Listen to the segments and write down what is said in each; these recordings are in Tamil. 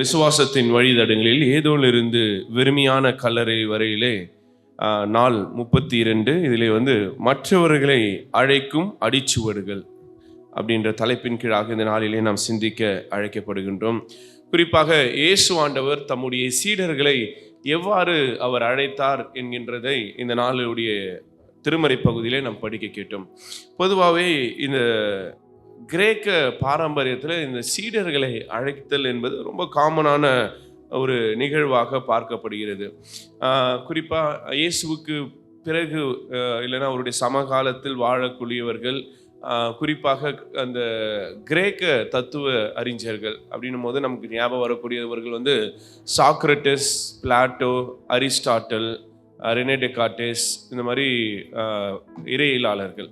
விசுவாசத்தின் வழிதடங்களில் ஏதோலிருந்து வெறுமையான கல்லறை வரையிலே நாள் முப்பத்தி இரண்டு இதிலே வந்து மற்றவர்களை அழைக்கும் அடிச்சுவடுகள் அப்படின்ற தலைப்பின் கீழாக இந்த நாளிலே நாம் சிந்திக்க அழைக்கப்படுகின்றோம். குறிப்பாக இயேசு ஆண்டவர் தம்முடைய சீடர்களை எவ்வாறு அவர் அழைத்தார் என்கின்றதை இந்த நாளுடைய திருமறை பகுதியிலே நாம் படிக்க கேட்டோம். பொதுவாகவே இந்த கிரேக்க பாரம்பரியத்தில் இந்த சீடர்களை அழைத்தல் என்பது ரொம்ப காமனான ஒரு நிகழ்வாக பார்க்கப்படுகிறது. குறிப்பாக இயேசுவுக்கு பிறகு இல்லைன்னா அவருடைய சமகாலத்தில் வாழக்கூடியவர்கள் குறிப்பாக அந்த கிரேக்க தத்துவ அறிஞர்கள் அப்படின்னும் போது நமக்கு ஞாபகம் வரக்கூடியவர்கள் வந்து Socrates Plato Aristotle Rene Descartes இந்த மாதிரி இறையிலாளர்கள் இறையியலாளர்கள்.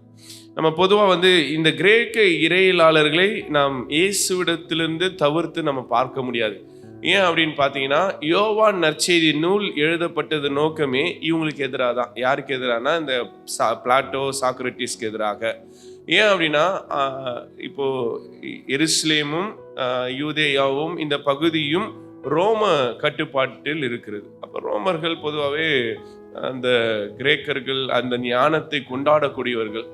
நம்ம பொதுவாக வந்து இந்த கிரேக்க இறையியலாளர்களை நாம் இயேசுவிடத்திலிருந்து தவிர்த்து நம்ம பார்க்க முடியாது. ஏன் அப்படின்னு பார்த்தீங்கன்னா யோவான் நற்செய்தி நூல் எழுதப்பட்டது நோக்கமே இவங்களுக்கு எதிராக தான். யாருக்கு எதிரானா இந்த சா பிளாட்டோ சாக்ரட்டிஸ்க்கு எதிராக. ஏன் அப்படின்னா இப்போது இப்போ யூதேயாவும் இந்த பகுதியும் ரோம கட்டுப்பாட்டில் இருக்கிறது. அப்போ ரோமர்கள் பொதுவாகவே அந்த கிரேக்கர்கள் அந்த ஞானத்தை கொண்டாடக்கூடியவர்கள்.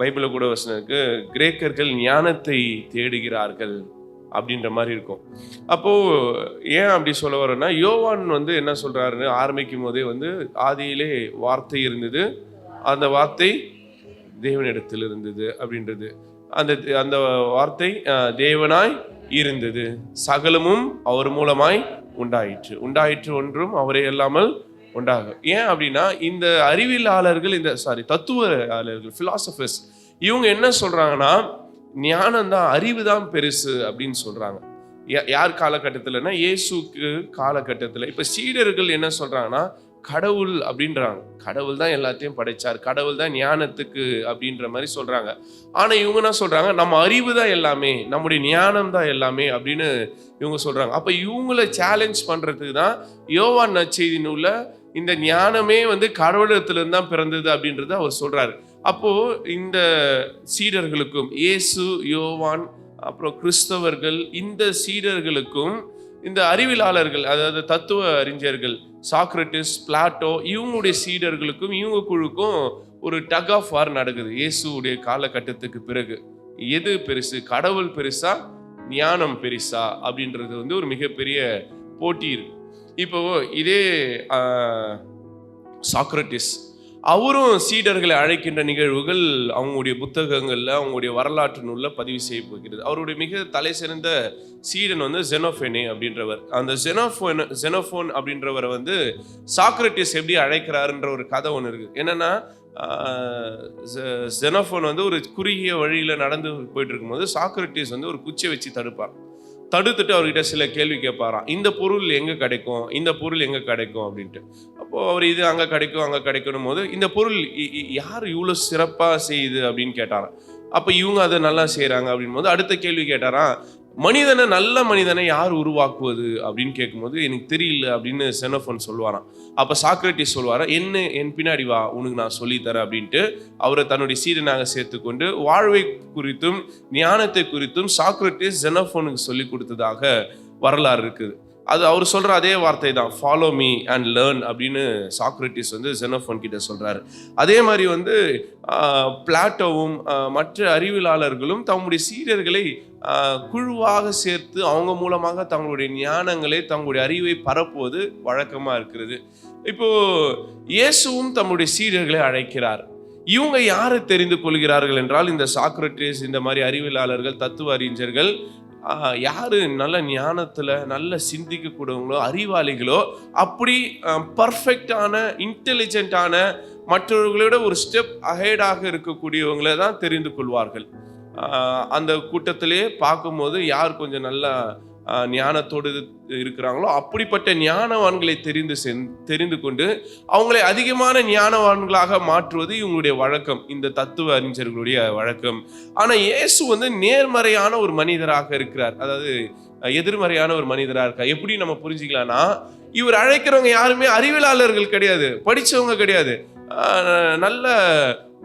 பைபிளில் கூட வசனம் இருக்கு கிரேக்கர்கள் ஞானத்தை தேடுகிறார்கள் அப்படின்ற மாதிரி இருக்கும். அப்போது ஏன் அப்படி சொல்ல வரோன்னா யோவான் வந்து என்ன சொல்கிறாருன்னு ஆரம்பிக்கும் போதே வந்து ஆதியிலே வார்த்தை இருந்தது. அந்த வார்த்தை தேவனிடத்தில் இருந்தது அப்படின்றது. அந்த அந்த வார்த்தை தேவனாய் இருந்தது. சகலமும் அவர் மூலமாய் உண்டாயிற்று. உண்டாயிற்று ஒன்றும் அவரே இல்லாமல் உண்டாகும் ஏன் அப்படின்னா இந்த அறிவியலாளர்கள் இந்த சாரி தத்துவ பிலாசபர்ஸ் இவங்க என்ன சொல்றாங்கன்னா ஞானம் தான் அறிவு தான் பெருசு அப்படின்னு சொல்றாங்க. யா- யார் காலகட்டத்தில்னா இயேசுக்கு காலகட்டத்தில். இப்போ சீடர்கள் என்ன சொல்றாங்கன்னா கடவுள் அப்படின்றாங்க. கடவுள் தான் எல்லாத்தையும் படைச்சார். கடவுள் தான் ஞானத்துக்கு அப்படின்ற மாதிரி சொல்றாங்க. ஆனா இவங்க என்ன சொல்றாங்க? நம்ம அறிவு தான் எல்லாமே. நம்முடைய ஞானம் தான் எல்லாமே அப்படின்னு இவங்க சொல்றாங்க. அப்ப இவங்கள சேலஞ்ச் பண்றதுக்கு தான் யோவான் நச்செய்தி நூல்ல இந்த ஞானமே வந்து கடவுளத்திலிருந்து தான் பிறந்தது அப்படின்றத அவர் சொல்றாரு. அப்போ இந்த சீடர்களுக்கும் இயேசு யோவான் அப்புறம் கிறிஸ்தவர்கள் இந்த சீடர்களுக்கும் இந்த அறிவியலாளர்கள் அதாவது தத்துவ அறிஞர்கள் சாக்ரட்டிஸ் பிளாட்டோ இவங்களுடைய சீடர்களுக்கும் இவங்க குழுக்கும் ஒரு டக் ஆஃப் வார் நடக்குது. இயேசுடைய காலகட்டத்துக்கு பிறகு. எது பெருசு? கடவுள் பெருசா? ஞானம் பெருசா? அப்படின்றது வந்து ஒரு மிகப்பெரிய போட்டி இருக்கு. இப்போ இதே சாக்ரட்டிஸ் அவரும் சீடர்களை அழைக்கின்ற நிகழ்வுகள் அவங்களுடைய புத்தகங்களில் அவங்களுடைய வரலாற்று நூலில் பதிவு செய்யப்படுகிறது அவருடைய மிக தலை சிறந்த சீடன் வந்து ஜெனோஃபெனே அப்படின்றவர். அந்த ஜெனோஃபோன் ஜெனோஃபோன் அப்படின்றவரை வந்து சாக்ரட்டிஸ் எப்படி அழைக்கிறாருன்ற ஒரு கதை ஒன்று இருக்குது என்னென்னா ஜெனோஃபோன் வந்து ஒரு குறுகிய வழியில் நடந்து போயிட்டு இருக்கும்போது சாக்ரட்டிஸ் வந்து ஒரு குச்சியை வச்சு தடுப்பார். தடுத்துட்டு அவர்கிட்ட சில கேள்வி கேட்பாராம். இந்த பொருள் எங்கே கிடைக்கும்? இந்த பொருள் எங்கே கிடைக்கும்? அப்படின்ட்டு. அப்போ அவர் இது அங்கே கிடைக்கும் அங்கே கிடைக்கணும் போது இந்த பொருள் யார் இவ்வளோ சிறப்பாக செய்யுது அப்படின்னு கேட்டாராம். அப்போ இவங்க அதை நல்லா செய்கிறாங்க அப்படின் போது அடுத்த கேள்வி கேட்டாராம். மனிதனை நல்ல மனிதனை யார் உருவாக்குவது அப்படின்னு கேட்கும்போது எனக்கு தெரியல அப்படின்னு செனோஃபோன் சொல்லுவாராம். அப்போ சாக்ரட்டிஸ் சொல்லுவாரா என்ன என் பின்னாடி வா உனக்கு நான் சொல்லித்தரேன் அப்படின்ட்டு அவரை தன்னுடைய சீடனாக சேர்த்துக்கொண்டு வாழ்வை குறித்தும் ஞானத்தை குறித்தும் சாக்ரட்டிஸ் ஜெனோஃபோனுக்கு சொல்லி கொடுத்ததாக வரலாறு இருக்குது. அது அவர் சொல்ற அதே வார்த்தை தான் ஃபாலோ மீ அண்ட் லேர்ன் அப்படின்னு சாக்ரட்டிஸ் வந்து ஜெனோஃபோன் கிட்ட சொல்றாரு. அதே மாதிரி வந்து பிளாட்டோவும் மற்ற அறிவியலாளர்களும் தம்முடைய சீடர்களை குழுவாக சேர்த்து அவங்க மூலமாக தங்களுடைய ஞானங்களை தங்களுடைய அறிவை பரப்புவது வழக்கமாக இருக்கிறது. இப்போ இயேசுவும் தம்முடைய சீடர்களை அழைக்கிறார். இவங்க யாரை தெரிந்து கொள்கிறார்கள் என்றால் இந்த சாக்ரட்டிஸ் இந்த மாதிரி அறிவியலாளர்கள் தத்துவ அறிஞர்கள் யாரு நல்ல ஞானத்தில் நல்ல சிந்திக்கக்கூடியவங்களோ அறிவாளிகளோ அப்படி பர்ஃபெக்டான இன்டெலிஜென்ட்டான மற்றவர்களோட ஒரு ஸ்டெப் அஹேடாக இருக்கக்கூடியவங்களை தான் தெரிந்து கொள்வார்கள். அந்த கூட்டத்திலே பார்க்கும்போது யார் கொஞ்சம் நல்லா ஞானத்தோடு இருக்கிறாங்களோ அப்படிப்பட்ட ஞானவான்களை தெரிந்து சென்- தெரிந்து கொண்டு அவங்களை அதிகமான ஞானவான்களாக மாற்றுவது இவங்களுடைய வழக்கம். இந்த தத்துவ அறிஞர்களுடைய வழக்கம். ஆனால் இயேசு வந்து நேர்மறையான ஒரு மனிதராக இருக்கிறார். அதாவது எதிர்மறையான ஒரு மனிதராக இருக்கார். எப்படி நம்ம புரிஞ்சுக்கலாம்னா இவர் அழைக்கிறவங்க யாருமே அறிவியலாளர்கள் கிடையாது படிச்சவங்க கிடையாது. நல்ல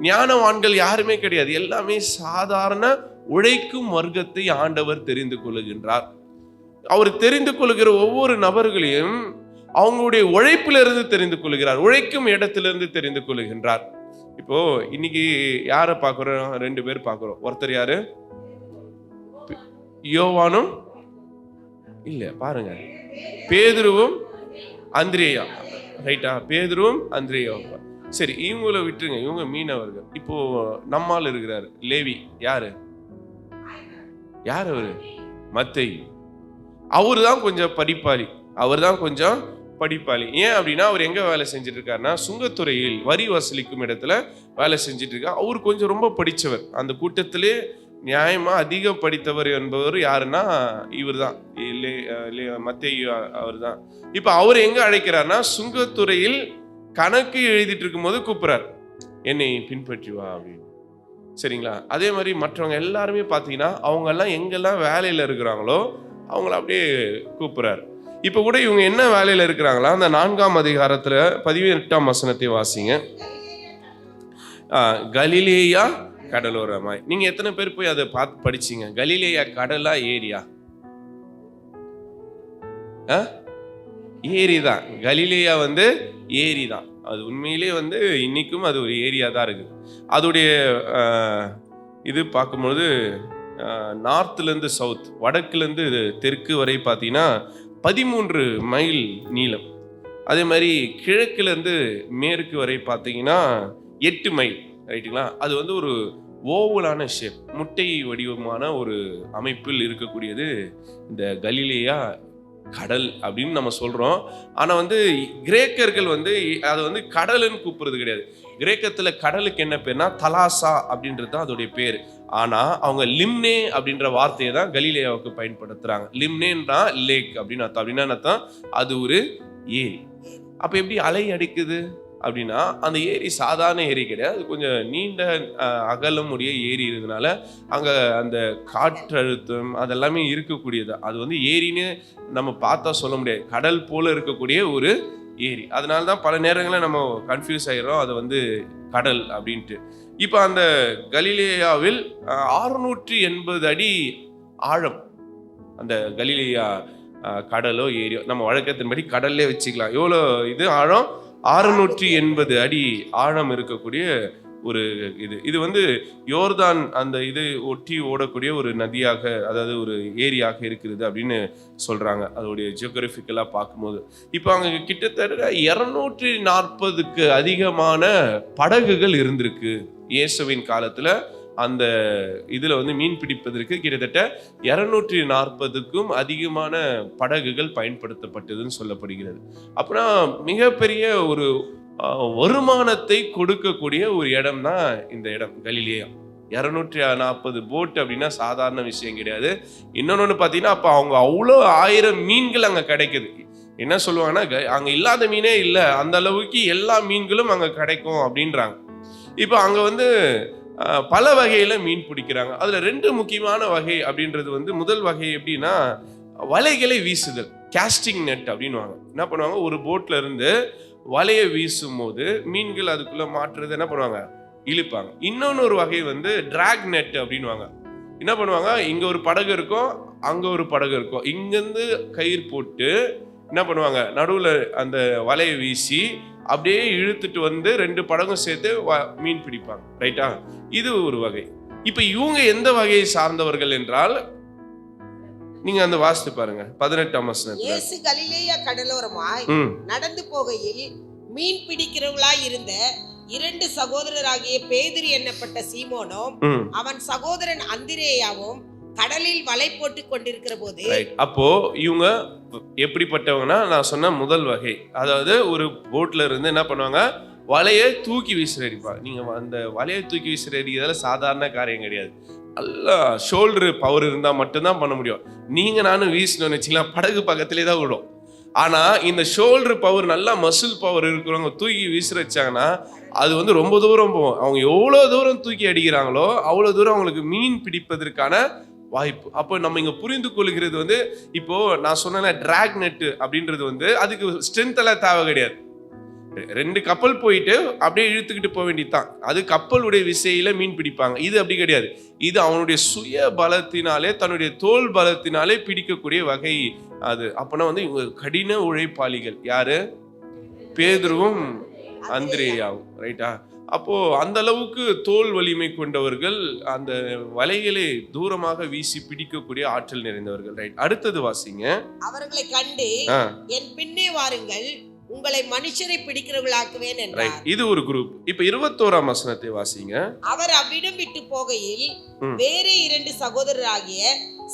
ஞானவான்கள் யாருமே கிடையாது. எல்லாமே சாதாரண உழைக்கும் வர்க்கத்தை ஆண்டவர் தெரிந்து கொள்ளுகின்றார். அவர் தெரிந்து கொள்கிற ஒவ்வொரு நபர்களையும் அவங்களுடைய உழைப்பிலிருந்து தெரிந்து கொள்கிறார். உழைக்கும் இடத்திலிருந்து தெரிந்து கொள்கின்றார். இப்போ இன்னைக்கு யாரை பார்க்குறோம்? ரெண்டு பேர் பார்க்குறோம். ஒருத்தர் யாரு? யோவானும் இல்லை பாருங்க. பேதுருவும் அந்திரேயா. ரைட்டா பேதுருவும் அந்திரேயாவும். சரி இவங்கள விட்டுருங்க. இவங்க மீனவர்கள். இப்போ நம்மால் இருக்கிறாரு. லேவி யாரு? யார் அவரு? மத்தை அவர் தான் கொஞ்சம் படிப்பாளி. அவர் தான் கொஞ்சம் படிப்பாளி. ஏன் அப்படின்னா அவர் எங்கே வேலை செஞ்சுட்டு இருக்காருன்னா சுங்கத்துறையில் வரி வசூலிக்கும் இடத்துல வேலை செஞ்சுட்டு இருக்கார் அவர் கொஞ்சம் ரொம்ப படித்தவர் அந்த கூட்டத்திலே நியாயமாக அதிகம் படித்தவர் என்பவர் யாருன்னா இவர் தான் மத்திய அவர் தான் இப்போ அவர் எங்கே அழைக்கிறார்னா சுங்கத்துறையில் கணக்கு எழுதிட்டு இருக்கும்போது கூப்பிட்றார் என்னை பின்பற்றி வா அப்படின்னு. சரிங்களா? அதே மாதிரி மற்றவங்க எல்லாருமே பார்த்தீங்கன்னா அவங்கெல்லாம் எங்கெல்லாம் வேலையில் இருக்கிறாங்களோ அவங்கள அப்படியே கூப்பிட்றாரு. இப்போ கூட இவங்க என்ன வேலையில் இருக்கிறாங்களா? அந்த நான்காம் அதிகாரத்தில் பதினெட்டாம் வசனத்தை வாசிங்க. கலிலேயா கடலோரமாய். நீங்கள் எத்தனை பேர் போய் அதை பார்த்து படிச்சிங்க? கலிலேயா கடலா ஏரியா? ஆ? ஏரி தான் கலிலேயா வந்து ஏரி தான் அது உண்மையிலே வந்து இன்றைக்கும் அது ஒரு ஏரியா தான் இருக்குது. அதோடைய இது பார்க்கும்பொழுது நார்த்துலேருந்து சவுத் வடக்குலேருந்து தெற்கு வரை பார்த்தீங்கன்னா பதிமூன்று மைல் நீளம். அதே மாதிரி கிழக்குலேருந்து மேற்கு வரை பார்த்தீங்கன்னா எட்டு மைல் ரைட்டுங்களா அது வந்து ஒரு ஓவலான ஷேப் முட்டை வடிவமான ஒரு அமைப்பில் இருக்கக்கூடியது இந்த கலிலேயா கடல் அப்படின்னு நம்ம சொல்கிறோம் ஆனால் வந்து கிரேக்கர்கள் வந்து அதை வந்து கடலுன்னு கூப்பிடுறது கிடையாது. கிரேக்கத்தில் கடலுக்கு என்ன பேர்னா தலாசா அப்படின்றது தான் அதோடைய பேர். ஆனால் அவங்க லிம்னே அப்படின்ற வார்த்தையை தான் கலீலியாவுக்கு பயன்படுத்துகிறாங்க லிம்னேன்னா லேக் அப்படின்னு அர்த்தம். அப்படின்னா என்ன அர்த்தம் அது ஒரு ஏரி. அப்போ எப்படி அலை அடிக்குது? அப்படின்னா அந்த ஏரி சாதாரண ஏரி கிடையாது. அது கொஞ்சம் நீண்ட அகலமுடைய அகலம் உடைய ஏரி இருந்ததுனால அங்கே அந்த காற்றழுத்தம் அதெல்லாமே இருக்கக்கூடியது. அது வந்து ஏரின்னு நம்ம பார்த்தா சொல்ல முடியாது. கடல் போல் இருக்கக்கூடிய ஒரு ஏரி. அதனால தான் பல நேரங்களில் நம்ம கன்ஃபியூஸ் ஆகிறோம் அது வந்து கடல் அப்படின்ட்டு. இப்போ அந்த கலிலேயாவில் அறுநூற்றி எண்பது அடி ஆழம். அந்த கலிலேயா கடலோ ஏரியோ நம்ம வழக்கத்தின்படி கடல்லே வச்சுக்கலாம். எவ்வளோ இது ஆழம்? அறுநூற்றி எண்பது அடி ஆழம் இருக்கக்கூடிய ஒரு இது. இது வந்து யோர்தான் அந்த இது ஒட்டி ஓடக்கூடிய ஒரு நதியாக அதாவது ஒரு ஏரியாக இருக்கிறது அப்படின்னு சொல்கிறாங்க அதோடைய ஜியோகிராஃபிக்கலாக பார்க்கும்போது. இப்போ அங்கே கிட்டத்தட்ட இரநூற்றி நாற்பதுக்கு அதிகமான படகுகள் இருந்திருக்கு. இயேசுவின் காலத்தில் அந்த இதில் வந்து மீன் பிடிப்பதற்கு கிட்டத்தட்ட இரநூற்றி நாற்பதுக்கும் அதிகமான படகுகள் பயன்படுத்தப்பட்டதுன்னு சொல்லப்படுகிறது. அப்புறம் மிகப்பெரிய ஒரு வருமானத்தை கொடுக்கக்கூடிய ஒரு இடம் தான் இந்த இடம் கலிலேயா. இரநூற்றி நாற்பது போட் அப்படின்னா சாதாரண விஷயம் கிடையாது. இன்னொன்று பார்த்தீங்கன்னா அப்போ அவங்க அவ்வளோ ஆயிரம் மீன்கள் அங்கே கிடைக்குது. என்ன சொல்லுவாங்கன்னா க- இல்லாத மீனே இல்லை அந்த அளவுக்கு எல்லா மீன்களும் அங்கே கிடைக்கும் அப்படின்றாங்க. இப்போ அங்கே வந்து பல வகையில் மீன் பிடிக்கிறாங்க. அதில் ரெண்டு முக்கியமான வகை அப்படின்றது வந்து முதல் வகை எப்படின்னா வலைகளை வீசுதல் கேஸ்டிங் நெட் அப்படின்னுவாங்க. என்ன பண்ணுவாங்க? ஒரு போட்டில் இருந்து வலையை வீசும் போது மீன்கள் அதுக்குள்ளே மாற்றுறது என்ன பண்ணுவாங்க? இழுப்பாங்க. இன்னொன்று ஒரு வகை வந்து ட்ராக் நெட் அப்படின்னுவாங்க. என்ன பண்ணுவாங்க? இங்கே ஒரு படகு இருக்கும் அங்கே ஒரு படகு இருக்கும். இங்கேருந்து கயிறு போட்டு என்ன பண்ணுவாங்க? நடுவில் அந்த வலையை வீசி அப்படியே இழுத்துட்டு வந்து ரெண்டு படகும் சேர்த்து மீன் பிடிப்பாங்க. ரைட்டா இது ஒரு வகை. இப்போ இவங்க எந்த வகையை சார்ந்தவர்கள் என்றால் நீங்க அந்த வாசித்து பாருங்க. பதினெட்டாம் வசனத்துல. இயேசு கலிலேயா கடலோரமாய் நடந்து போகையில் மீன் பிடிக்கிறவளாய் இருந்த இரண்டு சகோதரராகிய பேதிரி எண்ணப்பட்ட சீமோனும் அவன் சகோதரன் அந்திரேயாவும் கடலில் வலை போட்டு கொண்டிருக்கிற போது அப்போ இவங்க எப்படிப்பட்டவங்கன்னா நான் சொன்ன முதல் வகை. அதாவது ஒரு போட்ல இருந்து என்ன பண்ணுவாங்க? வலையை தூக்கி வீசுற அடிப்பாங்க நீங்க அந்த வலையை தூக்கி வீசுற அடிக்கிறதுல சாதாரண காரியம் கிடையாது. நல்லா ஷோல்டரு பவர் இருந்தால் மட்டும்தான் பண்ண முடியும். நீங்கள் நானும் வீசணும்னு வச்சுக்கலாம் படகு பக்கத்திலே தான் விடும். ஆனால் இந்த ஷோல்டர் பவர் நல்லா மசில் பவர் இருக்கிறவங்க தூக்கி வீசுற வச்சாங்கன்னா அது வந்து ரொம்ப தூரம் போகும். அவங்க எவ்வளோ தூரம் தூக்கி அடிக்கிறாங்களோ அவ்வளோ தூரம் அவங்களுக்கு மீன் பிடிப்பதற்கான வாய்ப்பு. அப்போ நம்ம இங்க புரிந்து கொள்கிறது வந்து இப்போ நான் சொன்னேன் டிராக் நெட் அப்படின்றது வந்து அதுக்கு ஸ்ட்ரென்த் எல்லாம் தேவை கிடையாது. ரெண்டு கப்பல் போயிட்டு அப்படியே இழுத்துக்கிட்டு போக வேண்டியதுதான். அது கப்பலுடைய விசையில மீன் பிடிப்பாங்க. இது அப்படி கிடையாது. இது அவனுடைய சுய பலத்தினாலே தன்னுடைய தோல் பலத்தினாலே பிடிக்கக்கூடிய வகை அது. அப்பனா வந்து இவங்க கடின உழைப்பாளிகள். யாரு? பேதுருவும் அந்திரேயாவும். ரைட்டா அப்போ அந்த அளவுக்கு தோல் வலிமை கொண்டவர்கள் அந்த வலைகளை தூரமாக வீசி பிடிக்கக்கூடிய ஆற்றல் நிறைந்தவர்கள். ரைட் அடுத்தது வாசிங்க. அவர்களை கண்டு என் பின்னே வாருங்கள் உங்களை மனுஷரை பிடிக்கிறவர்களாக்குவேன் என்றார். இது ஒரு குரூப் இப்ப இருபத்தோராம் வசனத்தை வாசிங்க. அவர் அவ்விடம் விட்டு போகையில். வேறே இரண்டு சகோதரராகிய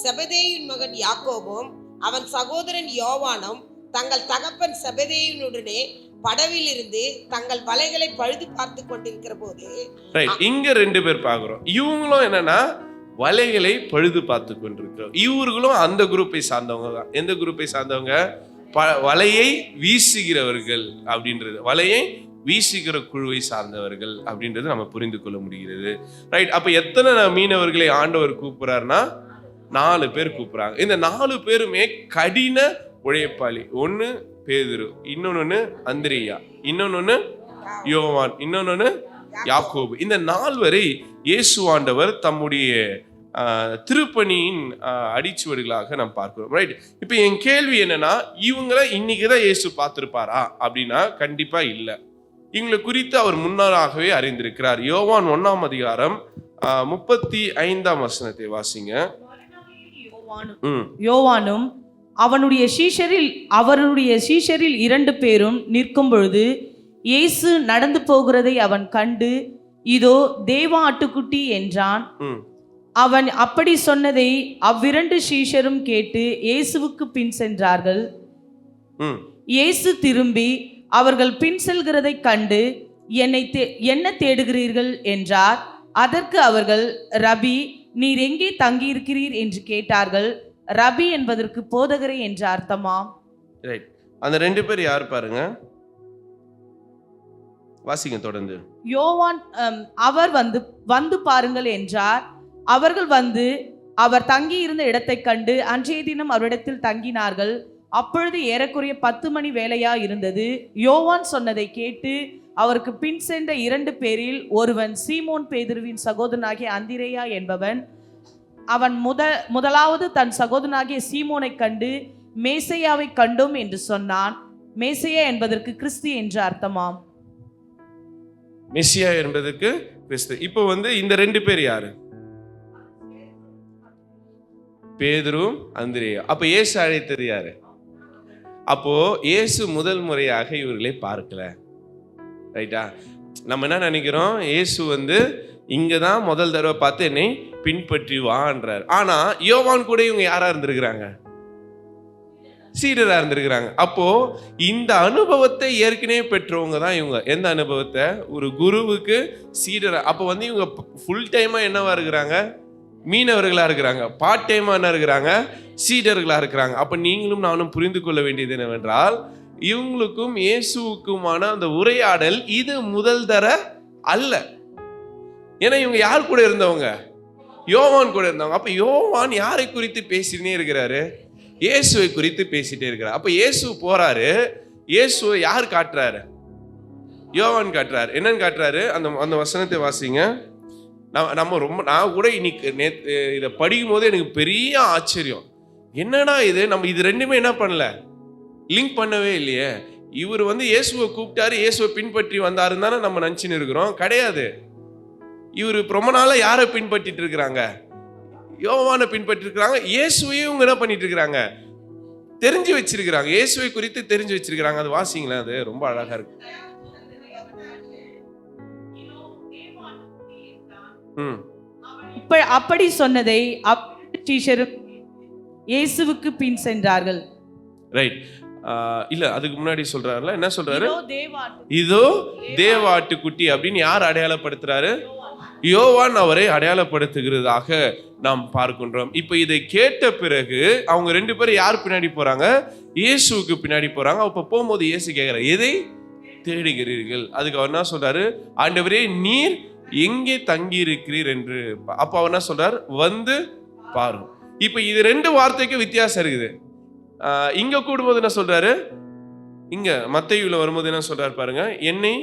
செபதேயின் மகன் யாக்கோபும் அவன் சகோதரன் யோவானும் தங்கள் தகப்பன் செபதேயினுடனே படவில் இருந்து தங்கள் வலைகளை பழுது பார்த்து கொண்டிருக்கிற போது ரைட் இங்க ரெண்டு பேர் பார்க்குறோம். இவங்களும் என்னன்னா வலைகளை பழுது பார்த்து கொண்டிருக்கிறோம். இவர்களும் அந்த குரூப்பை சார்ந்தவங்க தான். எந்த குரூப்பை சார்ந்தவங்க? ப- வலையை வீசுகிறவர்கள் அப்படின்றது. வலையை வீசுகிற குழுவை சார்ந்தவர்கள் அப்படின்றது நம்ம புரிந்து கொள்ள முடிகிறது. ரைட் அப்ப எத்தனை மீனவர்களை ஆண்டவர் கூப்பிடுறாருன்னா நாலு பேர் கூப்பிடுறாங்க. இந்த நாலு பேருமே கடின உழைப்பாளி. ஒன்னு பேதுரு. இன்னொன்னு அந்திரியா. இன்னொன்னு யோவான். இன்னொன்னு யாக்கோபு. இந்த நால்வரை இயேசு ஆண்டவர் தம்முடைய திருப்பணியின் அடிச்சுவடுகளாக நாம் பார்க்கிறோம். ரைட் இப்போ என் கேள்வி என்னன்னா இவங்கள இன்னைக்கு தான் இயேசு பார்த்திருப்பாரா? அப்படின்னா கண்டிப்பா இல்லை. இவங்களை குறித்து அவர் முன்னராகவே அறிந்திருக்கிறார். யோவான் ஒன்னாம் அதிகாரம் முப்பத்தி ஐந்தாம் வசனத்தை வாசிங்க. யோவானும் அவனுடைய சீஷரில் அவருடைய சீஷரில் இரண்டு பேரும் நிற்கும் பொழுது இயேசு நடந்து போகிறதை அவன் கண்டு இதோ தேவ ஆட்டுக்குட்டி என்றான். அவன் அப்படி சொன்னதை அவ்விரண்டு சீஷரும் கேட்டு இயேசுவுக்கு பின் சென்றார்கள். இயேசு திரும்பி அவர்கள் பின் செல்கிறதைக் கண்டு என்னை தே என்ன தேடுகிறீர்கள்? என்றார். அதற்கு அவர்கள் ரபி நீர் எங்கே தங்கியிருக்கிறீர்? என்று கேட்டார்கள். ரபி என்பதற்கு போதகரே என்று அர்த்தமாம் ரைட் அந்த ரெண்டு பேர் யார் பாருங்க? வாசிங்க தொடர்ந்து. யோவான் அவர் வந்து வந்து பாருங்கள் என்றார். அவர்கள் வந்து அவர் தங்கியிருந்த இடத்தைக் கண்டு அன்றைய தினம் அவரிடத்தில் தங்கினார்கள். அப்பொழுது ஏறக்குறைய பத்து மணி வேலையா இருந்தது. யோவான் சொன்னதை கேட்டு அவருக்கு பின் சென்ற இரண்டு பேரில் ஒருவன் சீமோன் பேதுருவின் சகோதரனாகிய அந்திரேயா என்பவன் அவன் முத முதலாவது தன் சகோதரனாகிய சீமோனை கண்டு மேசையாவை கண்டோம் என்று சொன்னான். மேசையா என்பதற்கு கிறிஸ்து என்று அர்த்தமாம். மெஸ்ஸியா என்பதற்கு கிறிஸ்து. இப்போ வந்து இந்த ரெண்டு பேர் யாரு? பேதரும் அந்திரியா. அப்ப இயேசு அழைத்தது யாரு? அப்போ இயேசு முதல் முறையாக இவர்களை பார்க்கல. ரைட்டா? நம்ம என்ன நினைக்கிறோம்? இயேசு வந்து இங்கே தான் முதல் தடவை பார்த்து என்னை பின்பற்றி வான்றார் ஆனால் யோவான் கூட இவங்க யாராக இருந்திருக்கிறாங்க? சீடராக இருந்திருக்கிறாங்க. அப்போது இந்த அனுபவத்தை ஏற்கனவே பெற்றவங்க தான் இவங்க. எந்த அனுபவத்தை? ஒரு குருவுக்கு சீடராக அப்போ வந்து இவங்க ஃபுல் டைமாக என்னவா இருக்கிறாங்க? மீனவர்களாக இருக்கிறாங்க. பார்ட் டைமாக என்ன இருக்கிறாங்க? சீடர்களாக இருக்கிறாங்க. அப்போ நீங்களும் நானும் புரிந்து கொள்ள வேண்டியது என்னவென்றால் இவங்களுக்கும் இயேசுவுக்குமான அந்த உரையாடல் இது முதல் தர அல்ல. ஏன்னா இவங்க யார் கூட இருந்தவங்க? யோவான் கூட இருந்தவங்க. அப்ப யோவான் யாரை குறித்து பேசினே இருக்கிறாரு? இயேசுவை குறித்து பேசிட்டே இருக்கிறார். அப்ப இயேசு போறாரு. இயேசுவை யார் காட்டுறாரு? யோவான் காட்டுறாரு. என்னன்னு காட்டுறாரு? அந்த அந்த வசனத்தை வாசிங்க. நம்ம நம்ம ரொம்ப நான் கூட இன்னைக்கு நேத்து இதை படிக்கும் போது எனக்கு பெரிய ஆச்சரியம். என்னடா இது? நம்ம இது ரெண்டுமே என்ன பண்ணல? லிங்க் பண்ணவே இல்லையே. இவர் வந்து இயேசுவை கூப்பிட்டாரு. இயேசுவை பின்பற்றி வந்தாருன்னு தானே நம்ம நினச்சின்னு இருக்கிறோம். கிடையாது. இவர் ரொம்ப நாளா யாரை பின்பற்றிட்டு இருக்கிறாங்க யோவானை பின்பற்றி இருக்கிறாங்க இயேசுவையும் இவங்க என்ன பண்ணிட்டு இருக்கிறாங்க தெரிஞ்சு வச்சிருக்கிறாங்க. இயேசுவை குறித்து தெரிஞ்சு வச்சிருக்கிறாங்க. அது வாசிங்களேன் அது ரொம்ப அழகா இருக்கு. அப்படி சொன்னதை அப் டீச்சரும் இயேசுவுக்கு பின் சென்றார்கள். ரைட் இல்ல அதுக்கு முன்னாடி சொல்றாருல என்ன சொல்றாரு? இதோ தேவாட்டு. இதோ தேவாட்டுக்குட்டி அப்படின்னு யார் அடையாளப்படுத்துறாரு? யோவான் அவரை அடையாளப்படுத்துகிறதாக நாம் பார்க்கின்றோம். இப்போ இதை கேட்ட பிறகு அவங்க ரெண்டு பேரும் யார் பின்னாடி போறாங்க? இயேசுவுக்கு பின்னாடி போறாங்க. அப்போ போகும்போது இயேசு கேட்குற எதை தேடுகிறீர்கள்? அதுக்கு அவர் என்ன சொல்றாரு? ஆண்டவரே நீர் எங்கே தங்கி இருக்கிறீர் என்று. அப்ப அவர் என்ன சொல்றார்? வந்து பாரும். இப்போ இது ரெண்டு வார்த்தைக்கு வித்தியாசம் இருக்குது. இங்கே இங்க கூடும்போது என்ன சொல்றாரு? இங்க மத்தையுள்ள வரும்போது என்ன சொல்றாரு பாருங்க? என்னை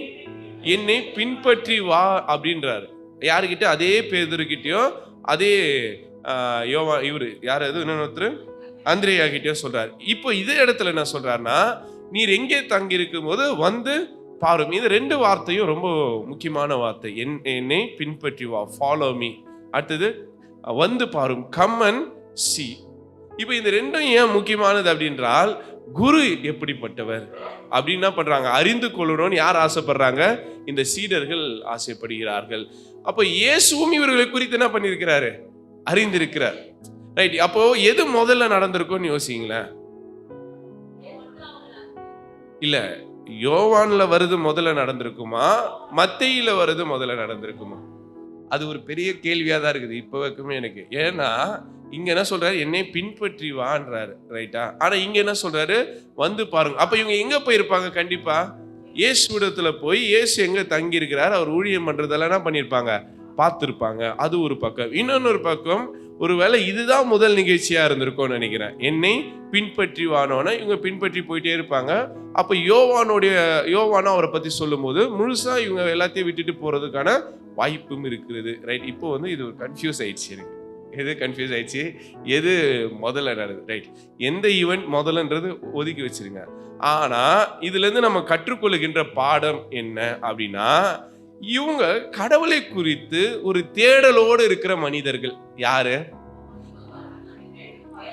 என்னை பின்பற்றி வா அப்படின்றாரு. யாருக்கிட்ட அதே பேதர்கிட்டயும் அதே யோவா இவரு யார் அது? இன்னொருத்தர் அந்திரேயா கிட்டயோ சொல்றாரு. இப்போ இதே இடத்துல என்ன சொல்றாருன்னா நீர் எங்கே தங்கி இருக்கும்போது வந்து பாரும். இது ரெண்டு வார்த்தையும் ரொம்ப முக்கியமான வார்த்தை. என் என்னை பின்பற்றி வா ஃபாலோ மீ அடுத்தது வந்து பாரும் கம்மன் சி இப்போ இந்த ரெண்டும் ஏன் முக்கியமானது அப்படின்றால் குரு எப்படிப்பட்டவர்? அப்படின்னு என்ன பண்றாங்க? அறிந்து கொள்ளணும்னு யார் ஆசைப்படுறாங்க? இந்த சீடர்கள் ஆசைப்படுகிறார்கள். அப்போ இயேசுவும் இவர்களை குறித்து என்ன பண்ணியிருக்கிறாரு? அறிந்திருக்கிறார். ரைட் அப்போ எது முதல்ல நடந்திருக்கும்னு யோசிங்களேன். இல்ல யோவான்ல வருது முதல்ல நடந்திருக்குமா? மத்தையில வருது முதல்ல நடந்திருக்குமா? அது ஒரு பெரிய கேள்வியா தான் இருக்குது இப்போ வரைக்குமே எனக்கு. ஏன்னா இங்க என்ன சொல்றாரு? என்னை பின்பற்றி வான்றாரு ரைட்டா ஆனா இங்க என்ன சொல்றாரு? வந்து பாருங்க. அப்ப இவங்க எங்க போயிருப்பாங்க? கண்டிப்பா இயேசு இடத்துல போய் இயேசு எங்கே தங்கி இருக்கிறார் அவர் ஊழியம் பண்ணுறதெல்லாம் என்ன பண்ணியிருப்பாங்க? பார்த்துருப்பாங்க. அது ஒரு பக்கம். இன்னொன்று பக்கம் ஒருவேளை இதுதான் முதல் நிகழ்ச்சியாக இருந்திருக்கும்னு நினைக்கிறேன். என்னை பின்பற்றி வானோன்னா இவங்க பின்பற்றி போயிட்டே இருப்பாங்க. அப்போ யோவானுடைய யோவானா அவரை பற்றி சொல்லும்போது முழுசாக இவங்க எல்லாத்தையும் விட்டுட்டு போகிறதுக்கான வாய்ப்பும் இருக்கிறது. ரைட் இப்போ வந்து இது ஒரு கன்ஃபியூஸ் ஆயிடுச்சு எனக்கு. எது கன்ஃபியூஸ் ஆயிடுச்சு? எது முதல்ல நடந்தது? ரைட் எந்த ஈவெண்ட் முதல்லன்றது ஒதுக்கி வச்சிருங்க. ஆனால் இதுலேருந்து நம்ம கற்றுக்கொள்கின்ற பாடம் என்ன அப்படின்னா இவங்க கடவுளை குறித்து ஒரு தேடலோடு இருக்கிற மனிதர்கள். யாரு?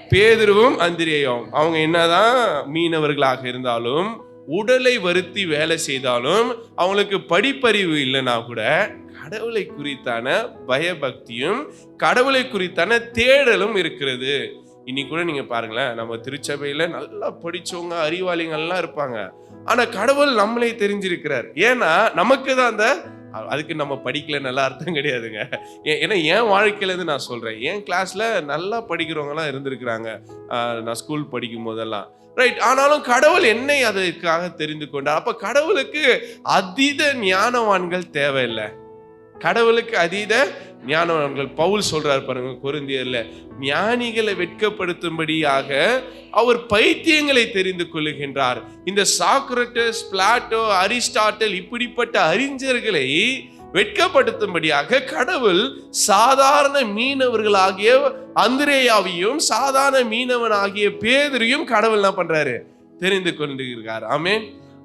பேதுருவும் அந்திரேயும். அவங்க என்னதான் மீனவர்களாக இருந்தாலும் உடலை வருத்தி வேலை செய்தாலும் அவங்களுக்கு படிப்பறிவு இல்லைன்னா கூட கடவுளை குறித்தான பயபக்தியும் கடவுளை குறித்தான தேடலும் இருக்கிறது. இன்னைக்கு கூட நீங்க பாருங்களேன் நம்ம திருச்சபையில நல்லா படிச்சவங்க அறிவாளிகள்லாம் இருப்பாங்க. ஆனா கடவுள் நம்மளே தெரிஞ்சிருக்கிறார். ஏன்னா நமக்கு தான் அந்த அதுக்கு நம்ம படிக்கல நல்லா அர்த்தம் கிடையாதுங்க. ஏ- ஏன்னா என் வாழ்க்கையிலேருந்து நான் சொல்றேன். என் கிளாஸ்ல நல்லா படிக்கிறவங்கலாம் இருந்திருக்கிறாங்க. நான் ஸ்கூல் படிக்கும் போதெல்லாம். ரைட் ஆனாலும் கடவுள் என்னை அதற்காக தெரிந்து கொண்டார். அப்ப கடவுளுக்கு அதீத ஞானவான்கள் தேவையில்லை. கடவுளுக்கு அதீத ஞானவான்கள் பவுல் சொல்றாரு பாருங்க குருந்தியர்ல ஞானிகளை வெட்கப்படுத்தும்படியாக அவர் பைத்தியங்களை தெரிந்து கொள்ளுகின்றார். இந்த சாக்ரட்டஸ் பிளாட்டோ அரிஸ்டாட்டல் இப்படிப்பட்ட அறிஞர்களை வெட்கப்படுத்தும்படியாக கடவுள் சாதாரண மீனவர்களாகிய அந்திரேயாவையும் சாதாரண மீனவன் ஆகிய பேதரையும் கடவுள் என்ன பண்றாரு? தெரிந்து கொண்டிருக்கிறார். ஆமே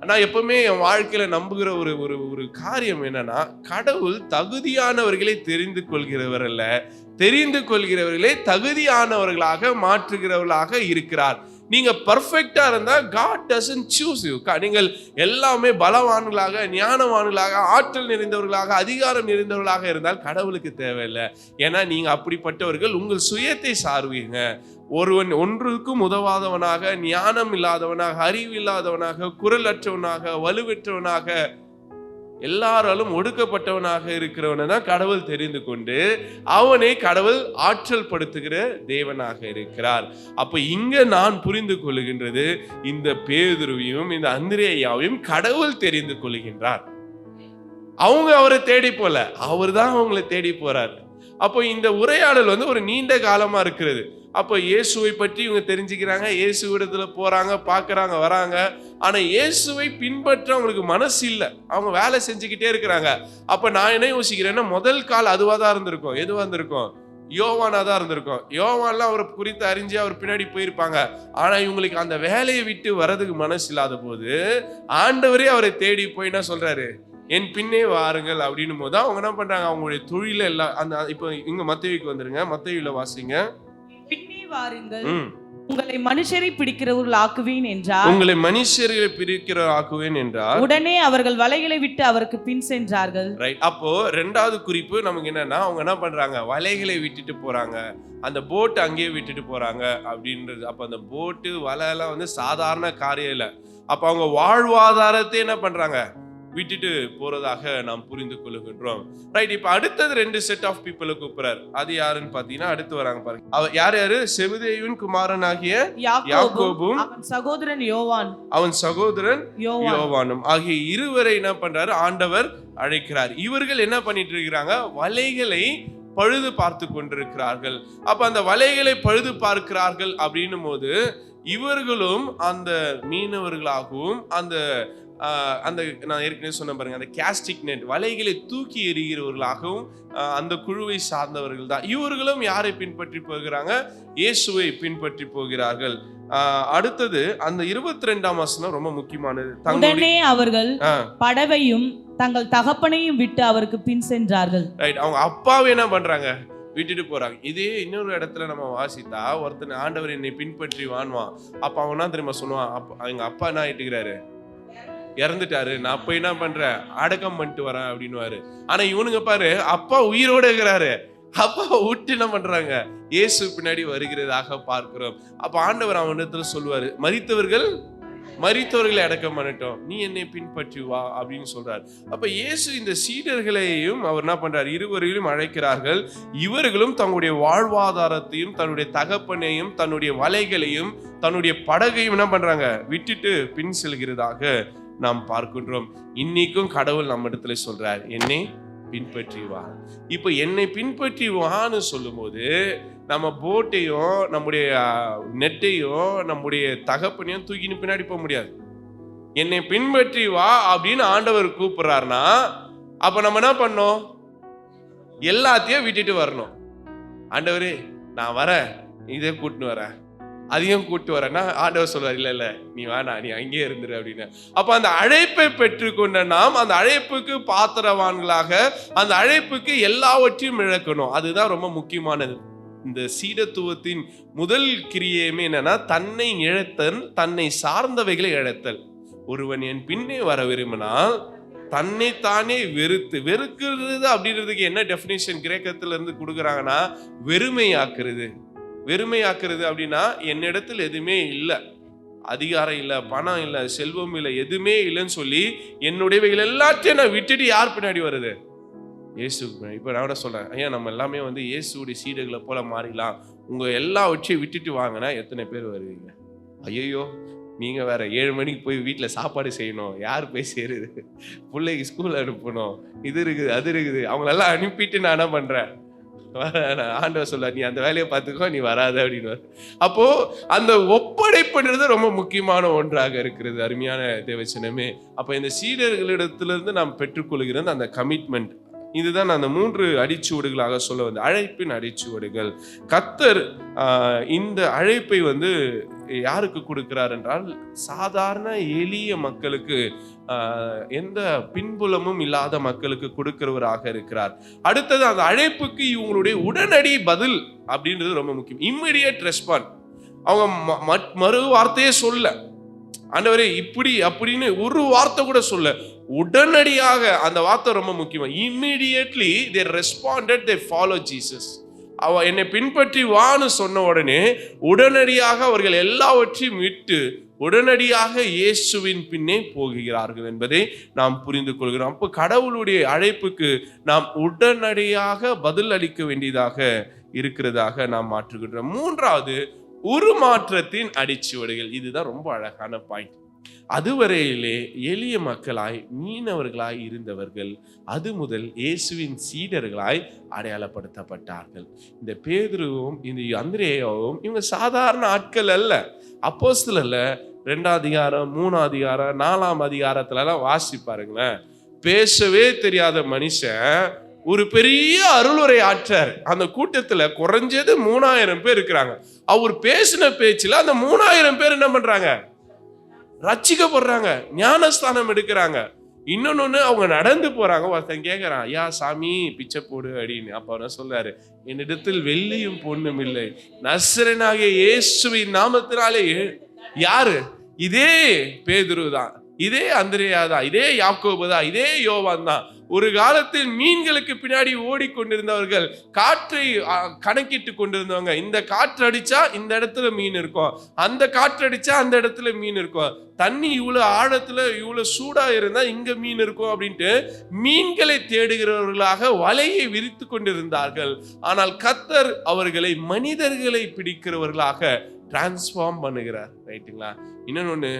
நான் எப்பவுமே என் வாழ்க்கையில நம்புகிற ஒரு ஒரு ஒரு காரியம் என்னன்னா கடவுள் தகுதியானவர்களை தெரிந்து கொள்கிறவர் அல்ல. தெரிந்து கொள்கிறவர்களை தகுதியானவர்களாக மாற்றுகிறவர்களாக இருக்கிறார். நீங்க பர்ஃபெக்டா இருந்தா காட் டசன் சூஸ் யூ நீங்கள் எல்லாமே பலவான்களாக ஞானவான்களாக ஆற்றல் நிறைந்தவர்களாக அதிகாரம் நிறைந்தவர்களாக இருந்தால் கடவுளுக்கு தேவையில்லை. ஏன்னா நீங்க அப்படிப்பட்டவர்கள் உங்கள் சுயத்தை சார்வீங்க. ஒருவன் ஒன்றுக்கும் உதவாதவனாக ஞானம் இல்லாதவனாக அறிவு இல்லாதவனாக குரலற்றவனாக வலுவற்றவனாக எல்லாராலும் ஒடுக்கப்பட்டவனாக இருக்கிறவனை தான் கடவுள் தெரிந்து கொண்டு அவனை கடவுள் ஆற்றல் படுத்துகிற தேவனாக இருக்கிறார். அப்ப இங்க நான் புரிந்து கொள்ளுகின்றது இந்த பேதுருவையும் இந்த அந்திரேயாவையும் கடவுள் தெரிந்து கொள்கின்றார். அவங்க அவரை தேடி போல அவர் தான் அவங்களை தேடி போறார். அப்போ இந்த உரையாடல் வந்து ஒரு நீண்ட காலமாக இருக்கிறது. அப்போ இயேசுவை பற்றி இவங்க தெரிஞ்சுக்கிறாங்க இயேசு இடத்துல போகிறாங்க பார்க்குறாங்க வராங்க. ஆனால் இயேசுவை பின்பற்ற அவங்களுக்கு மனசு இல்லை. அவங்க வேலை செஞ்சுக்கிட்டே இருக்கிறாங்க. அப்போ நான் என்ன யோசிக்கிறேன்னா முதல் கால் அதுவாக தான் இருந்திருக்கும். எதுவாக இருந்திருக்கும்? யோவானா தான் இருந்திருக்கும். யோவான்லாம் அவரை குறித்து அறிஞ்சு அவர் பின்னாடி போயிருப்பாங்க. ஆனால் இவங்களுக்கு அந்த வேலையை விட்டு வர்றதுக்கு மனசு இல்லாத போது ஆண்டவரே அவரை தேடி போய் என்ன சொல்கிறாரு என் பின்னே வாருங்கள் அப்படின்னும் போது அவங்க என்ன பண்றாங்க? அவங்களுடைய தொழில எல்லாம் அந்த இப்போ இங்க மத்தவிக்கு வந்துருங்க. மத்தவியில வாசிங்க. பின்னே வாருங்கள். உங்களை மனுஷரை பிடிக்கிறவர்கள் ஆக்குவேன் என்றார். உங்களை மனுஷர்களை பிரிக்கிற ஆக்குவேன் என்றார். உடனே அவர்கள் வலைகளை விட்டு அவருக்கு பின் சென்றார்கள். ரைட் அப்போ ரெண்டாவது குறிப்பு நமக்கு என்னன்னா அவங்க என்ன பண்றாங்க? வலைகளை விட்டுட்டு போறாங்க. அந்த போட் அங்கேயே விட்டுட்டு போறாங்க அப்படின்றது. அப்ப அந்த போட்டு வலை எல்லாம் வந்து சாதாரண காரியம் இல்லை அப்ப அவங்க வாழ்வாதாரத்தை என்ன பண்றாங்க? விட்டுட்டு போறதாக நாம் புரிந்து கொள்ளுகின்றோம் ரைட் இப்ப அடுத்தது ரெண்டு செட் ஆஃப் பீப்புளை கூப்பிடுறாரு. அது யாருன்னு பாத்தீங்கன்னா அடுத்து வராங்க பாருங்க. அவ யார் யாரு? செபுதேவின் குமாரன் ஆகிய யாக்கோபும் சகோதரன் யோவான். அவன் சகோதரன் யோவான். யோவானும். ஆகிய இருவரை என்ன பண்றாரு? ஆண்டவர் அழைக்கிறார். இவர்கள் என்ன பண்ணிட்டு இருக்கிறாங்க? வலைகளை பழுது பார்த்து கொண்டிருக்கிறார்கள். அப்ப அந்த வலைகளை பழுது பார்க்கிறார்கள் அப்படின்னும் போது இவர்களும் அந்த மீனவர்களாகவும் அந்த அந்த நான் ஏற்கனவே சொன்ன பாருங்க அந்த கேஸ்டிக் நெட் வலைகளை தூக்கி எறிகிறவர்களாகவும் அந்த குழுவை சார்ந்தவர்கள் தான். இவர்களும் யாரை பின்பற்றி போகிறாங்க? இயேசுவை பின்பற்றி போகிறார்கள். அடுத்தது அந்த இருபத்தி ரெண்டாம் வசனம் ரொம்ப முக்கியமானது. உடனே அவர்கள். படவையும் தங்கள் தகப்பனையும் விட்டு அவருக்கு பின் சென்றார்கள். ரைட் அவங்க அப்பாவை என்ன பண்றாங்க? விட்டுட்டு போறாங்க. இதே இன்னொரு இடத்துல நம்ம வாசித்தா ஒருத்தன் ஆண்டவர் என்னை பின்பற்றி வான்வான். அப்ப அவன் என்ன தெரியுமா சொல்லுவான்? அப்ப எங்க அப்பா என்ன ஆயிட்டுக்கிறாரு? இறந்துட்டாரு. நான் போய் என்ன பண்றேன்? அடக்கம் பண்ணிட்டு வரேன் அப்படின்னுவாரு. ஆனா இவனுங்க பாரு அப்பா உயிரோடு இருக்கிறாரு. அப்பா விட்டு என்ன பண்றாங்க? இயேசு பின்னாடி வருகிறதாக பார்க்கிறோம். அப்ப ஆண்டவர் அவனிடத்துல சொல்லுவாரு மரித்தவர்கள் மரித்தவர்களை அடக்கம் பண்ணட்டும். நீ என்னை பின்பற்றி வா அப்படின்னு சொல்றாரு. அப்ப இயேசு இந்த சீடர்களையும் அவர் என்ன பண்றார்? இருவரையும் அழைக்கிறார்கள். இவர்களும் தங்களுடைய வாழ்வாதாரத்தையும் தன்னுடைய தகப்பனையும் தன்னுடைய வலைகளையும் தன்னுடைய படகையும் என்ன பண்றாங்க? விட்டுட்டு பின் செல்கிறதாக நாம் பார்க்கின்றோம். இன்னைக்கும் கடவுள் நம்ம இடத்துல சொல்றார் என்னை பின்பற்றி வா இப்போ என்னை பின்பற்றி வான்னு சொல்லும்போது நம்ம போட்டையும் நம்முடைய நெட்டையும் நம்முடைய தகப்பனையும் தூக்கின்னு பின்னாடி போக முடியாது. என்னை பின்பற்றி வா அப்படின்னு ஆண்டவர் கூப்பிடுறாருனா அப்போ நம்ம என்ன பண்ணோம்? எல்லாத்தையும் விட்டுட்டு வரணும். ஆண்டவரே நான் வரேன். இதே கூட்டின்னு வரேன் அதையும் கூட்டு வரேன்னா ஆண்டவர் சொல்வார் இல்லை இல்லை நீ வேணா நீ அங்கேயே இருந்துரு அப்படின்னு. அப்போ அந்த அழைப்பை பெற்றுக்கொண்ட நாம் அந்த அழைப்புக்கு பாத்திரவான்களாக அந்த அழைப்புக்கு எல்லாவற்றையும் இழக்கணும். அதுதான் ரொம்ப முக்கியமானது. இந்த சீடத்துவத்தின் முதல் கிரியையுமே என்னன்னா தன்னை இழத்தல் தன்னை சார்ந்தவைகளை இழத்தல். ஒருவன் என் பின்னே வர விரும்பினால் தன்னைத்தானே வெறுத்து வெறுக்கிறது அப்படின்றதுக்கு என்ன டெஃபினேஷன் கிரேக்கத்துல இருந்து கொடுக்குறாங்கன்னா வெறுமையாக்குறது. வெறுமையாக்குறது அப்படின்னா என்னிடத்தில் எதுவுமே இல்லை. அதிகாரம் இல்லை பணம் இல்லை செல்வம் இல்லை எதுவுமே இல்லைன்னு சொல்லி என்னுடையவைகள் எல்லாத்தையும் நான் விட்டுட்டு யார் பின்னாடி வருது? இயேசுக்கு பின்னாடி இப்போ நான் கூட சொல்கிறேன் ஐயா நம்ம எல்லாமே வந்து இயேசுடைய சீடர்களை போல மாறிடலாம். உங்க எல்லாவற்றையும் விட்டுட்டு வாங்கினா எத்தனை பேர் வருவீங்க? ஐயோ நீங்கள் வேற ஏழு மணிக்கு போய் வீட்டில் சாப்பாடு செய்யணும். யார் போய் சேருது? பிள்ளைக்கு ஸ்கூல் அனுப்பணும். இது இருக்குது அது இருக்குது. அவங்களெல்லாம் அனுப்பிட்டு நான் என்ன பண்ணுறேன் ஆண்டவர் சொல்ல நீ அந்த வேலையை பார்த்துக்கோ நீ வராத அப்படின்னு அப்போ அந்த ஒப்படைப்புன்றது ரொம்ப முக்கியமான ஒன்றாக இருக்கிறது. அருமையான தேவச்சனமே. அப்போ இந்த சீடர்களிடத்திலிருந்து நாம் பெற்றுக்கொள்கிறது அந்த கமிட்மெண்ட் இதுதான் அந்த மூன்று அடிச்சுவடுகளாக சொல்ல வந்து அழைப்பின் அடிச்சுவடுகள். கத்தர் இந்த அழைப்பை வந்து யாருக்கு கொடுக்கிறார் என்றால் சாதாரண எளிய மக்களுக்கு எந்த பின்புலமும் இல்லாத மக்களுக்கு கொடுக்கிறவராக இருக்கிறார். அடுத்தது அந்த அழைப்புக்கு இவங்களுடைய உடனடி பதில் அப்படின்றது ரொம்ப முக்கியம். இம்மிடியட் ரெஸ்பாண்ட் அவங்க ம- மறு வார்த்தையே சொல்ல ஆண்டவரே இப்படி அப்படின்னு ஒரு வார்த்தை கூட சொல்ல உடனடியாக அந்த வார்த்தை ரொம்ப முக்கியம். Immediately they responded they follow Jesus அவ என்னை பின்பற்றி வான்னு சொன்ன உடனே உடனடியாக அவர்கள் எல்லாவற்றையும் விட்டு உடனடியாக இயேசுவின் பின்னே போகிறார்கள் என்பதை நாம் புரிந்து கொள்கிறோம். அப்போ கடவுளுடைய அழைப்புக்கு நாம் உடனடியாக பதில் அளிக்க வேண்டியதாக இருக்கிறதாக நாம் மாற்றுகின்றோம். மூன்றாவது உருமாற்றத்தின் அடிச்சுவடுகள். இதுதான் ரொம்ப அழகான பாயிண்ட் அதுவரையிலே எளிய மக்களாய் மீனவர்களாய் இருந்தவர்கள் அது முதல் இயேசுவின் சீடர்களாய் அடையாளப்படுத்தப்பட்டார்கள். இந்த பேதுருவும் இந்த அந்திரேயாவும் இவங்க சாதாரண ஆட்கள் அல்ல. அப்போஸ்தலர் அல்ல. ரெண்டாம் அதிகாரம் மூணாம் அதிகாரம் நாலாம் அதிகாரத்துலலாம் வாசிப்பாருங்களேன் வாசி பாருங்களேன். பேசவே தெரியாத மனுஷன் ஒரு பெரிய அருளுரை ஆற்றார். அந்த கூட்டத்தில் குறைஞ்சது மூணாயிரம் பேர் இருக்கிறாங்க. அவர் பேசின பேச்சில் அந்த மூணாயிரம் பேர் என்ன பண்ணுறாங்க ரச்சிக்கப்படுறாங்க ஞானஸ்தானம் எடுக்கிறாங்க. இன்னொன்னு அவங்க நடந்து போறாங்க. ஒருத்தன் கேட்கறான் ஐயா சாமி பிச்சை போடு அப்படின்னு. அப்ப அவர் சொல்றாரு என்னிடத்தில் வெள்ளியும் பொண்ணும் இல்லை. நசரனாகிய இயேசுவின் நாமத்தினாலே யாரு? இதே பேதுரு தான் இதே அந்திரேயா தான். இதே யாக்கோபு தான். இதே யோவான் தான். ஒரு காலத்தில் மீன்களுக்கு பின்னாடி ஓடிக்கொண்டிருந்தவர்கள் காற்றை கணக்கிட்டு கொண்டிருந்தவங்க. இந்த காற்று அடிச்சா இந்த இடத்துல மீன் இருக்கும். அந்த காற்று அடிச்சா அந்த இடத்துல மீன் இருக்கும். தண்ணி இவ்வளோ ஆழத்துல இவ்வளோ சூடா இருந்தா இங்க மீன் இருக்கும் அப்படின்ட்டு மீன்களை தேடுகிறவர்களாக வலையை விரித்து கொண்டிருந்தார்கள். ஆனால் கத்தர் அவர்களை மனிதர்களை பிடிக்கிறவர்களாக டிரான்ஸ்ஃபார்ம் பண்ணுகிறார். ரைட்டுங்களா இன்னொன்னு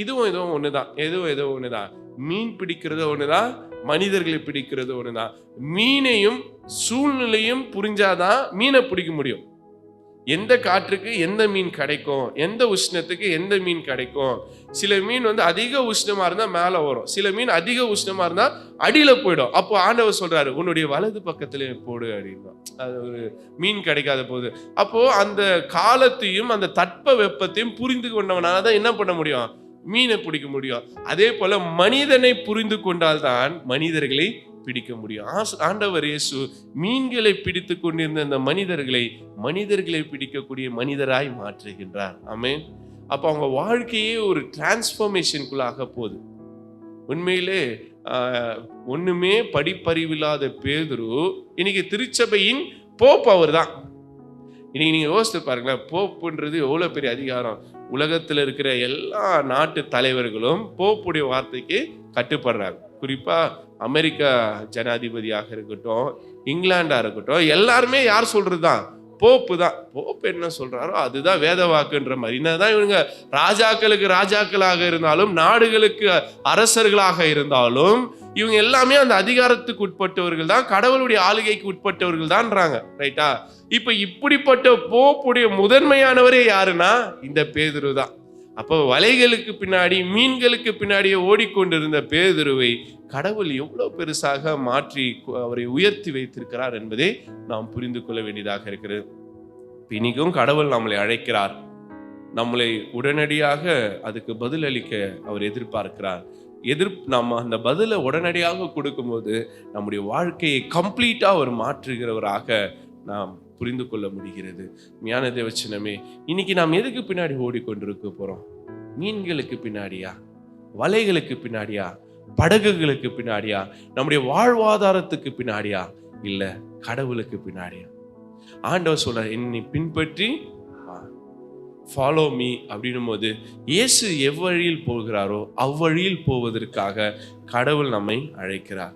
இதுவும் இதுவும் ஒன்று தான் எதுவும் எதுவும் ஒன்று தான் மீன் பிடிக்கிறது ஒண்ணுதான் மனிதர்களை பிடிக்கிறது ஒண்ணுதான். மீனையும் சூழ்நிலையும் புரிஞ்சாதான் மீனை பிடிக்க முடியும். எந்த காற்றுக்கு எந்த மீன் கிடைக்கும் எந்த உஷ்ணத்துக்கு எந்த மீன் கிடைக்கும். சில மீன் வந்து அதிக உஷ்ணமா இருந்தா மேலே வரும். சில மீன் அதிக உஷ்ணமா இருந்தா அடியில போயிடும். அப்போ ஆண்டவர் சொல்றாரு உன்னுடைய வலது பக்கத்துல போடு அப்படின்னா. அது ஒரு மீன் கிடைக்காத போது. அப்போ அந்த காலத்தையும் அந்த தட்ப வெப்பத்தையும் புரிந்து கொண்டவனால தான் என்ன பண்ண முடியும்? மீனை பிடிக்க முடியும். அதே போல மனிதனை புரிந்து கொண்டால்தான் மனிதர்களை பிடிக்க முடியும். ஆண்டவர் இயேசு மீன்களை பிடித்து கொண்டிருந்த அந்த மனிதர்களை மனிதர்களை பிடிக்கக்கூடிய மனிதராய் மாற்றுகின்றார். ஆமே அப்போ அவங்க வாழ்க்கையே ஒரு டிரான்ஸ்ஃபர்மேஷனுக்குள்ளாக போகுது. உண்மையிலே ஒன்றுமே ஒண்ணுமே படிப்பறிவில்லாத பேதுரு இன்னைக்கு திருச்சபையின் போப் அவர் தான் இன்னைக்கு நீங்க யோசித்து பாருங்களேன் போப்புன்றது எவ்வளோ பெரிய அதிகாரம். உலகத்தில் இருக்கிற எல்லா நாட்டு தலைவர்களும் போப்புடைய வார்த்தைக்கு கட்டுப்படுறாங்க. குறிப்பாக அமெரிக்கா ஜனாதிபதியாக இருக்கட்டும் இங்கிலாண்டாக இருக்கட்டும் எல்லாருமே யார் சொல்றதுதான்? போப்பு தான் போப்பு என்ன சொல்கிறாரோ அதுதான் வேத வாக்குன்ற மாதிரி. என்னதான் இவங்க ராஜாக்களுக்கு ராஜாக்களாக இருந்தாலும் நாடுகளுக்கு அரசர்களாக இருந்தாலும் இவங்க எல்லாமே அந்த அதிகாரத்துக்கு உட்பட்டவர்கள் தான் கடவுளுடைய ஆளுகைக்கு உட்பட்டவர்கள் தான்றாங்க. ரைட்டா இப்போ இப்படிப்பட்ட போப்புடைய முதன்மையானவரே யாருன்னா இந்த பேதுரு தான் அப்போ வலைகளுக்கு பின்னாடி மீன்களுக்கு பின்னாடியே ஓடிக்கொண்டிருந்த பேதுருவை கடவுள் எவ்வளோ பெருசாக மாற்றி அவரை உயர்த்தி வைத்திருக்கிறார் என்பதை நாம் புரிந்து கொள்ள வேண்டியதாக இருக்கிறது. இனிக்கும் கடவுள் நம்மளை அழைக்கிறார். நம்மளை உடனடியாக அதுக்கு பதிலளிக்க அவர் எதிர்பார்க்கிறார். எதிர் நம்ம அந்த பதிலை உடனடியாக கொடுக்கும்போது நம்முடைய வாழ்க்கையை கம்ப்ளீட்டாக அவர் மாற்றுகிறவராக நாம் புரிந்து கொள்ள முடிகிறது. ஞான தேவச்சனமே இன்னைக்கு நாம் எதுக்கு பின்னாடி ஓடிக்கொண்டிருக்க போறோம்? மீன்களுக்கு பின்னாடியா? வலைகளுக்கு பின்னாடியா? படகுகளுக்கு பின்னாடியா? நம்முடைய வாழ்வாதாரத்துக்கு பின்னாடியா? இல்ல கடவுளுக்கு பின்னாடியா? ஆண்டவர் சொல்ற என்னை பின்பற்றி ஃபாலோ மீ அப்படின்னும் போது இயேசு எவ்வழியில் போகிறாரோ அவ்வழியில் போவதற்காக கடவுள் நம்மை அழைக்கிறார்.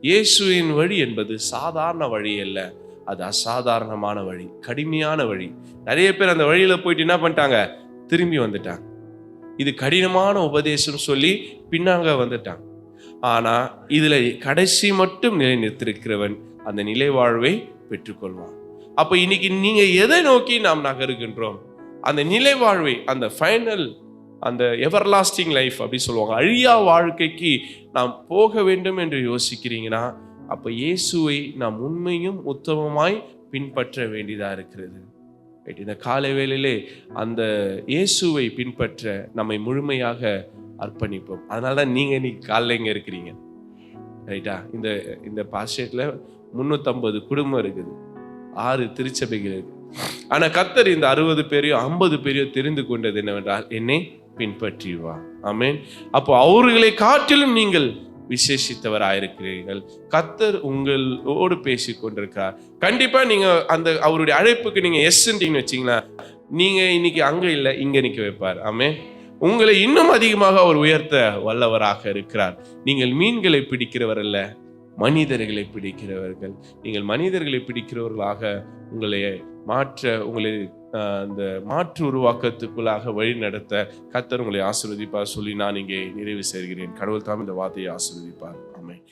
இயேசுவின் வழி என்பது சாதாரண வழி அல்ல. அது அசாதாரணமான வழி கடுமையான வழி. நிறைய பேர் அந்த வழியில் போயிட்டு என்ன பண்ணிட்டாங்க? திரும்பி வந்துட்டாங்க. இது கடினமான உபதேசம் சொல்லி பின்னாங்க வந்துட்டாங்க. ஆனால் இதில் கடைசி மட்டும் நிலை நிறுத்திருக்கிறவன் அந்த நிலை வாழ்வை பெற்றுக்கொள்வான். அப்போ இன்னைக்கு நீங்கள் எதை நோக்கி நாம் நகருகின்றோம்? அந்த நிலை வாழ்வை அந்த ஃபைனல் அந்த எவர்லாஸ்டிங் லைஃப் அப்படி சொல்லுவாங்க. அழியா வாழ்க்கைக்கு நாம் போக வேண்டும் என்று யோசிக்கிறீங்கன்னா அப்போ இயேசுவை நாம் உண்மையும் உத்தமமாய் பின்பற்ற வேண்டியதாக இருக்கிறது. இந்த காலை வேளையிலே அந்த இயேசுவை பின்பற்ற நம்மை முழுமையாக அர்ப்பணிப்போம். அதனால தான் நீங்கள் இன்னைக்கு காலைல இங்கே இருக்கிறீங்க. ரைட்டா இந்த இந்த பாஸ்டேட்டில் முந்நூற்றம்பது குடும்பம் இருக்குது. ஆறு திருச்சபைகள் இருக்கு. ஆனால் கத்தர் இந்த அறுபது பேரையோ ஐம்பது பேரையோ தெரிந்து கொண்டது என்னவென்றால் என்னை பின்பற்றி வா அப்போ அவர்களை காட்டிலும் நீங்கள் விசேஷித்தவராயிருக்கிறீர்கள். கத்தர் உங்களோடு பேசி கொண்டிருக்கிறார் கண்டிப்பாக நீங்கள் அந்த அவருடைய அழைப்புக்கு நீங்கள் எஸ்ன்றீங்கன்னு வச்சீங்களா நீங்கள் இன்னைக்கு அங்கே இல்லை இங்கே நிற்க வைப்பார். ஆமே உங்களை இன்னும் அதிகமாக அவர் உயர்த்த வல்லவராக இருக்கிறார். நீங்கள் மீன்களை பிடிக்கிறவர் அல்ல மனிதர்களை பிடிக்கிறவர்கள். நீங்கள் மனிதர்களை பிடிக்கிறவர்களாக உங்களை மாற்ற உங்களை அந்த மாற்று உருவாக்கத்துக்குள்ளாக வழி நடத்த கத்தர் உங்களை ஆசிர்வதிப்பார். சொல்லி நான் இங்கே நிறைவு செய்கிறேன். கடவுள் தாம் இந்த வார்த்தையை ஆசிர்வதிப்பார். ஆமென்.